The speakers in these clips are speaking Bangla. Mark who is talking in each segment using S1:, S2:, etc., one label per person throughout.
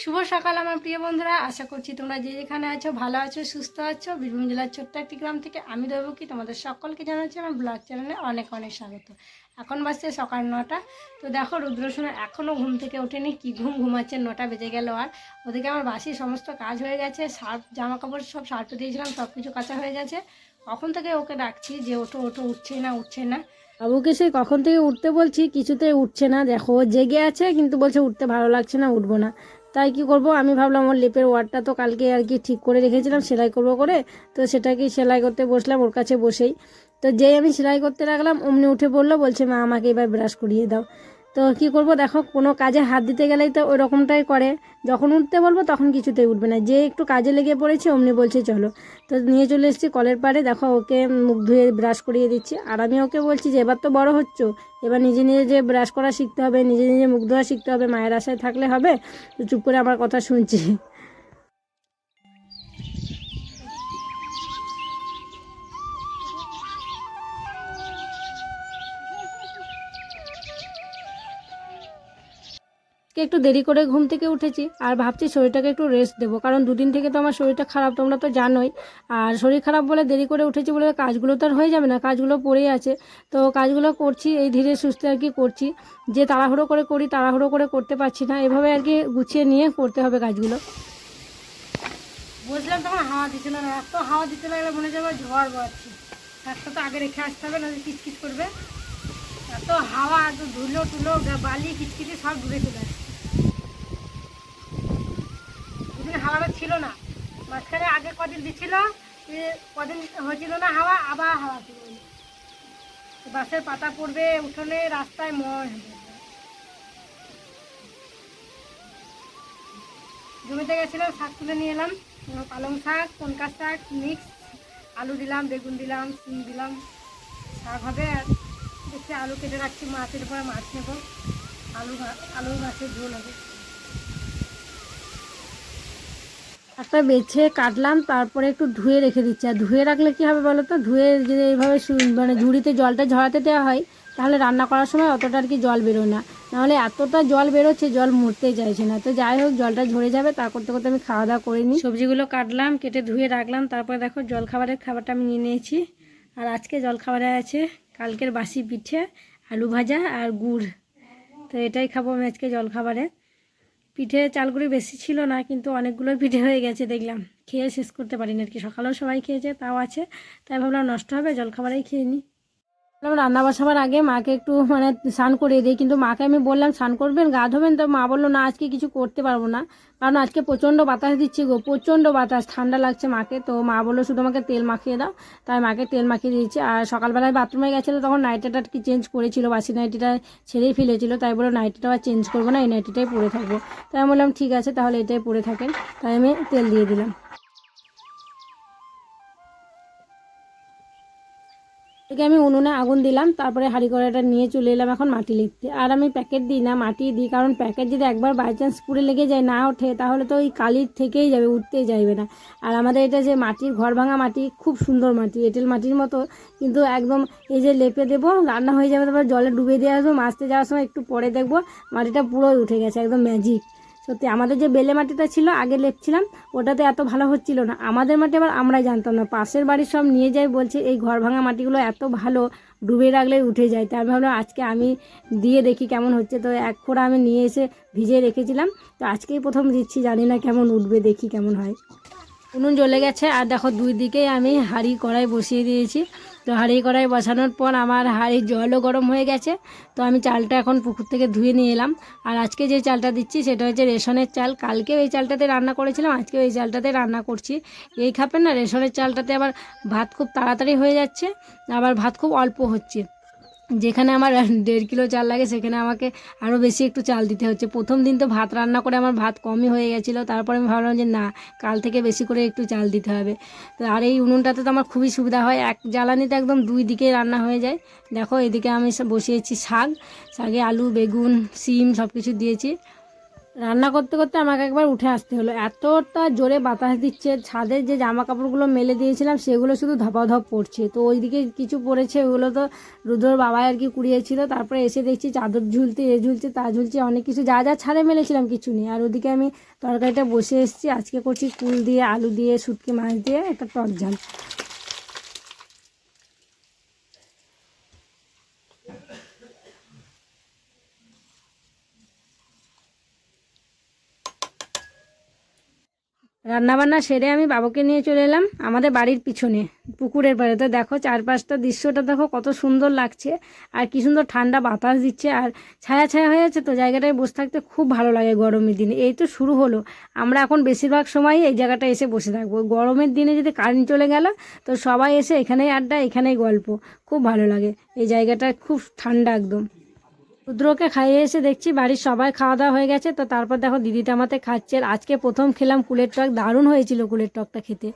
S1: শুভ সকাল আমার প্রিয় বন্ধুরা। আশা করছি তোমরা যে যেখানে আছো, ভালো আছো, সুস্থ আছো। বীরভূম জেলার ছোট্ট একটি গ্রাম থেকে আমি কি তোমাদের সকলকে জানাচ্ছি আমার ব্লগ চ্যানেলে অনেক অনেক স্বাগত। এখন বাজছে সকাল নটা। তো দেখো, রুদ্রসোনা এখনও ঘুম থেকে ওঠেনি। কি ঘুম ঘুমাচ্ছে, নটা বেজে গেল আর। ওদিকে আমার বাসি সমস্ত কাজ হয়ে গেছে। সার্ফ জামা কাপড় সব সার্ফে দিয়েছিলাম সব কিছু কাঁচা হয়ে গেছে। কখন থেকে ওকে ডাকছি যে ওঠো ওঠো, উঠছে না উঠছে না। বাবুকে সে কখন থেকে উঠতে বলছি কিছুতে উঠছে না। দেখো, জেগে আছে, কিন্তু বলছে উঠতে ভালো লাগছে না, উঠবো না। তাই কি করব? আমি ভাবলাম ওর লেপের ওয়ারটা তো কালকে আর কি ঠিক করে রেখেছিলাম, সেলাই করব করে। তো সেটাকে সেলাই করতে বসলাম, ওর কাছে বসেই। তো যেই আমি সেলাই করতে লাগলাম, অমনি উঠে পড়ল, বলছে, মা, আমাকে এবার ব্রাশ করিয়ে দাও। তো কি করব দেখো, কোনো কাজে হাত দিতে গেলেই তো ওই রকমটাই করে। যখন উঠতে বলব তখন কিছুতেই উঠবে না। যে একটু কাজে লেগে পড়েছে অমনি বলছে, চলো। তো নিয়ে চলে এসেছি কলের পাড়ে। দেখো, ওকে মুখ ধুয়ে ব্রাশ করিয়ে দিচ্ছি। আর আমি ওকে বলছি যে, এবার তো বড় হচ্ছ। এবার নিজে নিজে যে ব্রাশ করা শিখতে হবে, নিজে নিজে মুখ ধোয়া শিখতে হবে, মায়ের আশায় থাকলে হবে? তো চুপ করে আমার কথা শুনছি। একটু দেরি করে ঘুম থেকে উঠেছি আর ভাবছি শরীরটাকে একটু রেস্ট দেবো। কারণ দুদিন থেকে তো আমার শরীরটা খারাপ, তোমরা তো জানোই। আর শরীর খারাপ বলে দেরি করে উঠেছি বলে কাজগুলো তো আর হয়ে যাবে না, কাজগুলো পড়েই আছে। তো কাজগুলো করছি, এই ধীরে সুস্থে আর কি করছি। যে তাড়াহুড়ো করে করি, তাড়াহুড়ো করে করতে পারছি না। এভাবে আর কি গুছিয়ে নিয়ে করতে হবে কাজগুলো। বুঝলাম তখন হাওয়া দিচ্ছিল না, এত হাওয়া দিতে লাগলে মনে যাবে ঝড় বাড়ছে একটা তো আগে রেখে আসতে হবে না কিচকিচ করবে। এত হাওয়া, এত ধুলো টুলো বালি, কিচকিচি সব ডুবে চলে আসছে দুদিন হাওয়াটা ছিল না। মাঝখানে আগে কদিন দিচ্ছিল এ কদিন হয়েছিল না হাওয়া, আবার হাওয়া ছিল বাসের পাতা পড়বে উঠোনে, রাস্তায় ময় হবে জমিতে গেছিলাম, শাক তুলে নিয়ে এলাম। পালং শাক কনকা শাক, মিক্স। আলু দিলাম, বেগুন দিলাম সিম দিলাম। শাক হবে, আর দেখছি আলু কেটে রাখছি, মাছের পরে মাছ নেব। আলু আলু মাছের ঝোল হবে। একটা বেছে কাটলাম, তারপরে একটু ধুয়ে রেখে দিচ্ছি। আর ধুয়ে রাখলে কী হবে বলো তো ধুয়ে যদি এইভাবে মানে ঝুড়িতে জলটা ঝরাতে দেওয়া হয়, তাহলে রান্না করার সময় অতটা আর কি জল বেরোয় না। নাহলে এতটা জল বেরোচ্ছে, জল মরতেই চাইছে না। তো যাই হোক, জলটা ঝরে যাবে, তা করতে করতে আমি খাওয়া দাওয়া করে নিই। সবজিগুলো কাটলাম, কেটে ধুয়ে রাখলাম, তারপরে দেখো জল খাবারের খাবারটা আমি নিয়ে নিয়েছি। আর আজকে জল খাবারে আছে কালকের বাসি পিঠে, আলু ভাজা আর গুড়। তো এটাই খাব আমি আজকে জল খাবারে পিঠে চালগুলি বেশি ছিল না, কিন্তু অনেকগুলো পিঠে হয়ে গেছে দেখলাম। খেয়ে শেষ করতে পারিনি আর কি। সকালেও সবাই খেয়েছে, তাও আছে। তাই ভাবলাম নষ্ট হবে, জলখাবারেই খেয়ে নিই। রান্না বসাবার আগে মাকে একটু মানে স্নান করিয়ে দিই। কিন্তু মাকে আমি বললাম, স্নান করবেন, গা ধোবেন? তো মা বলল, না, আজকে কিছু করতে পারব না। কারণ আজকে প্রচণ্ড বাতাস দিচ্ছে গো, প্রচণ্ড বাতাস, ঠান্ডা লাগছে মাকে। তো মা বলল, শুধু আমাকে তেল মাখিয়ে দাও। তাই মাকে তেল মাখিয়ে দিয়েছি। আর সকালবেলায় বাথরুমে গেছিল, তখন নাইটিটা কি চেঞ্জ করেছিল, বাসি নাইটিটা ছেড়েই ফেলেছিল। তাই বলল নাইটিটা আর চেঞ্জ করব না, এই নাইটিটাই পরে থাকব। তাই আমি বললাম, ঠিক আছে, তাহলে এটাই পরে থাকেন। তাই আমি তেল দিয়ে দিলাম। এদিকে আমি উনুনে আগুন দিলাম, তারপরে হাঁড়ি কড়াইটা নিয়ে চলে এলাম এখন মাটি লিখতে। আর আমি প্যাকেট দিই না, মাটি দিই, কারণ প্যাকেট যদি একবার বাই চান্স পুড়ে লেগে যায়, না ওঠে, তাহলে তো ওই কালির থেকেই যাবে, উঠতেই যাইবে না। আর আমাদের এটা যে মাটির ঘর ভাঙা মাটি, খুব সুন্দর মাটি, এঁটেল মাটির মতো, কিন্তু একদম এই যে লেপে দেবো, রান্না হয়ে যাবে, তারপর জলে ডুবে দিয়ে আসব, মাছতে যাওয়ার সময় একটু পরে দেখব, মাটিটা পুরোই উঠে গেছে, একদম ম্যাজিক সত্যি, আমাদের যে বেলে মাটিটা ছিল, আগে লেপছিলাম ওটাতে এত ভালো হচ্ছিল না। আমাদের মাটি আবার আমরাই জানতাম না। পাশের বাড়ির সব নিয়ে যাই বলছে, এই ঘর ভাঙা মাটিগুলো এত ভালো, ডুবে রাখলে উঠে যায়। তাই আমি ভাবলাম, আজকে আমি দিয়ে দেখি কেমন হচ্ছে। তো এক ফোঁড়া আমি নিয়ে এসে ভিজিয়ে রেখেছিলাম। তো আজকেই প্রথম দিচ্ছি, জানি না কেমন উঠবে, দেখি কেমন হয়। উনুন জ্বলে গেছে। আর দেখো দুই দিকেই আমি হাঁড়ি কড়াই বসিয়ে দিয়েছি। তো হাঁড়ি কড়াই বসানোর পর আমার হাঁড়ির জলও গরম হয়ে গেছে। তো আমি চালটা এখন পুকুর থেকে ধুয়ে নিয়ে এলাম। আর আজকে যে চালটা দিচ্ছি সেটা হচ্ছে রেশনের চাল। কালকে এই চালটাতে রান্না করেছিলাম আজকে এই চালটাতে রান্না করছি। এই খাপেন না রেশনের চালটাতে আবার ভাত খুব তাড়াতাড়ি হয়ে যাচ্ছে, আবার ভাত খুব অল্প হচ্ছে। যেখানে আমার দেড় কিলো চাল লাগে, সেখানে আমাকে আরও বেশি একটু চাল দিতে হচ্ছে। প্রথম দিন তো ভাত রান্না করে আমার ভাত কমই হয়ে গেছিল, তারপরে আমি ভাবলাম যে না, কাল থেকে বেশি করে একটু চাল দিতে হবে। তো আর এই উনুনটাতে তো আমার খুবই সুবিধা হয়, এক জ্বালানিতে একদম দুই দিকে রান্না হয়ে যায়। দেখো, এদিকে আমি বসিয়েছি শাক, শাকে আলু, বেগুন, সিম সব কিছু দিয়েছি। রান্না করতে করতে আমাকে একবার উঠে আসতে হলো। এতটা জোরে বাতাস দিচ্ছে ছাদের যে জামা কাপড়গুলো মেলে দিয়েছিলাম, সেগুলো শুধু ধপাধপ পড়ছে। তো ওইদিকে কিছু পড়েছে, ওগুলো তো রুদ্রর বাবাই আর কি কুড়িয়েছিল। তারপরে এসে দেখছি চাদর ঝুলতে, এ ঝুলছে, তা ঝুলছে, অনেক কিছু, যা যা ছাদে মেলেছিলাম কিছু নেই। আর ওদিকে আমি তরকারিটা বসে এসেছি, আজকে করছি কুল দিয়ে, আলু দিয়ে, শুটকি মাছ দিয়ে, একটা টক ঝাল। রান্নাবান্না সেরে আমি বাবুকে নিয়ে চলে এলাম আমাদের বাড়ির পিছনে, পুকুরের পাড়ে। তো দেখো চারপাশটা দৃশ্যটা দেখো কত সুন্দর লাগছে, আর কি সুন্দর ঠান্ডা বাতাস দিচ্ছে, আর ছায়া ছায়া হয়ে আছে তো জায়গাটায় বসে থাকতে খুব ভালো লাগে গরমের দিনে। এই তো শুরু হলো, আমরা এখন বেশিরভাগ সময়ই এই জায়গাটায় এসে বসে থাকব। গরমের দিনে যদি কারেন্ট চলে গেল, তো সবাই এসে এখানেই আড্ডা, এখানেই গল্প, খুব ভালো লাগে। এই জায়গাটা খুব ঠান্ডা একদম। রুদ্রকে খাইয়ে এসে দেখছি বাড়ির সবাই খাওয়া দাওয়া হয়ে গেছে। তো তারপর দেখো দিদিটা আমাতে খাচ্ছে। আর আজকে প্রথম খেলাম কুলের টক। দারুণ হয়েছিল কুলের টকটা খেতে।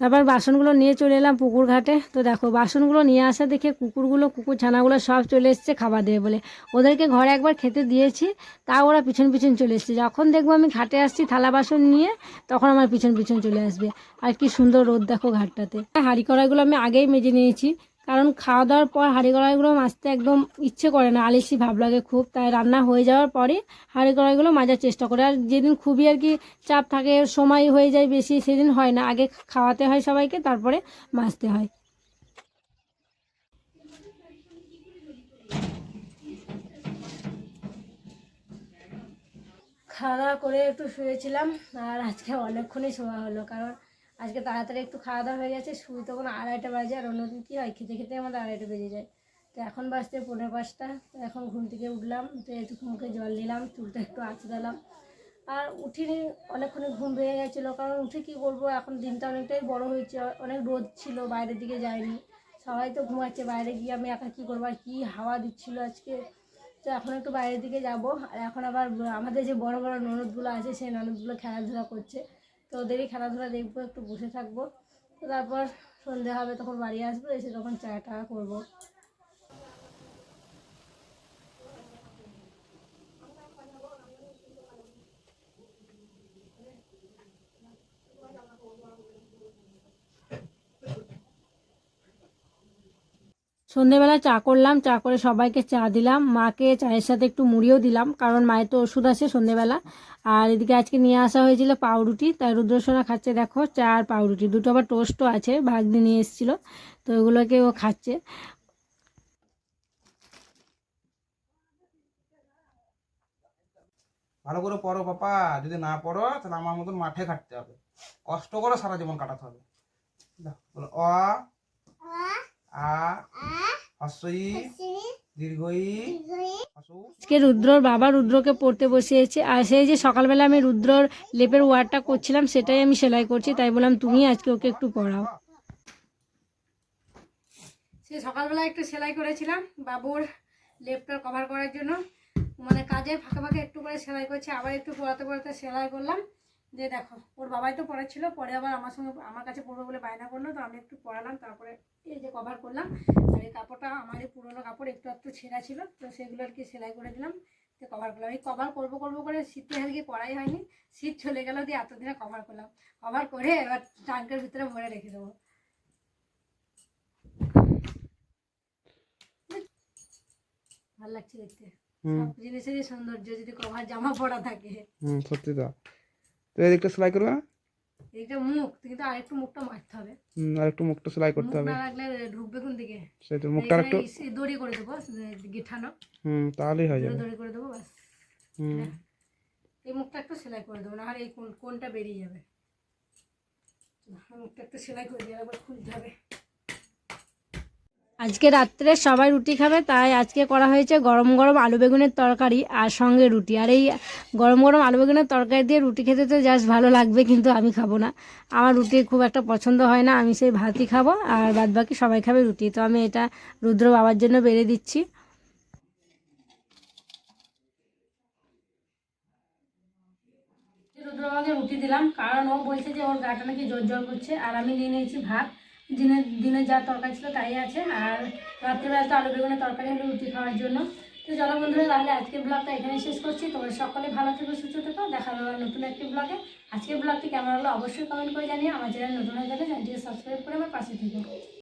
S1: তারপর বাসনগুলো নিয়ে চলে এলাম পুকুর ঘাটে। তো দেখো, বাসনগুলো নিয়ে আসা দেখে কুকুরগুলো, কুকুর ছানাগুলো সব চলে এসছে খাবার দেবে বলে। ওদেরকে ঘরে একবার খেতে দিয়েছি তা ওরা পিছন পিছন চলে এসছে। যখন দেখব আমি ঘাটে আসছি থালা বাসন নিয়ে, তখন আমার পিছন পিছন চলে আসবে। আর কি সুন্দর রোদ দেখো ঘাটটাতে। হাঁড়ি কড়াইগুলো আমি আগেই মেজে নিয়েছি। কারণ খাওয়া দাওয়ার পর হাঁড়ি কড়াইগুলো মাজতে একদম ইচ্ছে করে না, আলিসি ভাব লাগে খুব। তাই রান্না হয়ে যাওয়ার পরে হাঁড়ি কড়াইগুলো মাজার চেষ্টা করে। আর যেদিন খুবই আর কি চাপ থাকে, সময় হয়ে যায় বেশি, সেদিন হয় না। আগে খাওয়াতে হয় সবাইকে, তারপরে মাজতে হয়। খাওয়া দাওয়া করে একটু শুয়েছিলাম, আর আজকে অনেকক্ষণই শোয়া হলো, কারণ আজকে তাড়াতাড়ি একটু খাওয়া দাওয়া হয়ে গেছে, শুই তখন আড়াইটা বাজে আর অন্যদিন কী হয়, খেতে খেতে আমাদের আড়াইটা বেজে যায়। তো এখন বাজতে পনেরো পাঁচটা, তো এখন ঘুম থেকে উঠলাম তো একটু মুখে জল দিলাম চুলটা একটু আঁচড়ালাম আর উঠিনি অনেকক্ষণই ঘুম ভেঙে গেছিল, কারণ উঠে কী করব, এখন দিনটা অনেকটাই বড় হয়েছে, অনেক রোদ ছিল, বাইরের দিকে যায়নি সবাই তো ঘুমাচ্ছে, বাইরে গিয়ে আমি একা কী করব, আর কী হাওয়া দিচ্ছিল আজকে। তো এখন একটু বাইরের দিকে যাব, আর এখন আবার আমাদের যে বড় বড় ননদগুলো আছে, সেই ননদগুলো খেলাধুলা করছে। তো ওদেরই খেলাধুলা দেখব, একটু বসে থাকব। তারপর সন্ধে হবে, তখন বাড়ি আসব, এসে তখন চা টা করব। সন্ধেবেলা চা করলাম, চা করে সবাইকে চা দিলাম। মাকে চায়ের সাথে একটু মুড়িও দিলাম, কারণ মায়ের তো ওষুধ আছে সন্ধেবেলা। আর এদিকে আজকে নিয়ে আসা হয়েছিল পাউরুটি, তাই রুদ্রসোনা খাচ্ছে দেখো, চা আর পাউরুটি। দুটো আবার টোস্টও আছে, ভাগ্নি নিয়ে এসেছিল, তো ওগুলোকে ও খাচ্ছে।
S2: ভালো করে পড়ো পাপা, যদি না পড়ো তাহলে আমার মতন মাঠে খাটতে হবে। কষ্ট করে, সারা জীবন কাটাতে হবে। বলো, অ
S1: আজকে রুদ্রর বাবা রুদ্রকে পড়তে বসিয়েছে। আর সেই যে সকালবেলা আমি রুদ্রর লেপের ওয়ারটা করছিলাম সেটাই আমি সেলাই করছি তাই বললাম তুমি আজকে ওকে একটু পড়াও। সে সকালবেলা একটু সেলাই করেছিলাম বাবুর লেপটা কভার করার জন্য। মানে কাজের ফাঁকে ফাঁকে একটু করে সেলাই করছি আবার একটু পড়াতে পড়াতে সেলাই করলাম। যে দেখো ওর বাবাই তো পড়াচ্ছিল পরে আবার আমার সঙ্গে আমার কাছে পড়বে বলে বায়না করল তো আমি একটু পড়ালাম তারপরে এই যে কভার করলাম আর এই কাপড়টা আমার এই পুরোনো কাপড় একটু একটু ছেঁড়া ছিল তো সেগুলো আর কি সেলাই করে দিলাম তো কভার করলাম। এই কভার করব করব করে শীতে আর কি করাই হয়নি শীত চলে গেল দিয়ে এতদিনে কভার করলাম। কভার করে এবার ট্রাঙ্কের ভিতরে ভরে রেখে দেবো। ভালো লাগছে দেখতে। সব জিনিসেরই সৌন্দর্য যদি কভার জামা পরা থাকে।
S2: হুম সত্যি তো। তো এদিকটা সেলাই করবে না?
S1: এইটা মুখ কিন্তু আরেকটু মুখটা মারতে হবে।
S2: হুম, আর একটু মুখটা সেলাই
S1: মুখ
S2: করতে হবে।
S1: না রাখলে ঢুকবে কোন দিকে?
S2: সেই তো মুখটা আর একটু
S1: দড়ি করে দেবো গিঠানো।
S2: হুম তাহলেই হয়ে যাবে।
S1: দড়ি করে দেবো বাস
S2: হুম।
S1: এই মুখটা একটু সেলাই করে দেবো নাহলে এই কোন কোনটা বেরিয়ে যাবে। মুখটা একটু সেলাই করে দিয়ে একবার খুলতে হবে। আজকে রাত্রে সবাই রুটি খাবে, তাই আজকে করা হয়েছে গরম গরম আলু বেগুনের তরকারি আর সঙ্গে রুটি। আর এই গরম গরম আলু বেগুনের তরকারি দিয়ে রুটি খেতে তো জাস্ট ভালো লাগবে, কিন্তু আমি খাব না। আমার রুটি খুব একটা পছন্দ হয় না, আমি সেই ভাতই খাব আর বাদ বাকি সবাই খাবে রুটি। তো আমি এটা রুদ্র বাবার জন্য বেড়ে দিচ্ছি। রুটি দিলাম, কারণ ও বলছে যে ওর গাটা নাকি জোর জোর করছে, আর আমি নিয়ে নিয়েছি ভাত। দিনের দিনে যা তরকারি ছিল তাই আছে। আর রাত্রিবেলা তো আলু বেগুনের তরকারি হলো রুটি খাওয়ার জন্য। তো চলো বন্ধুরা, তাহলে আজকের ব্লগটা এখানে শেষ করছি। তোমরা সকলে ভালো থেকো, সুস্থ থেকো। দেখা হবে নতুন একটি ব্লগে আজকের ব্লগটি কেমন হলো অবশ্যই কমেন্ট করে জানিয়ে আমার চ্যানেল নতুন হয়ে গেলে চ্যানেলটিকে সাবস্ক্রাইব করে আমার পাশে থেকো।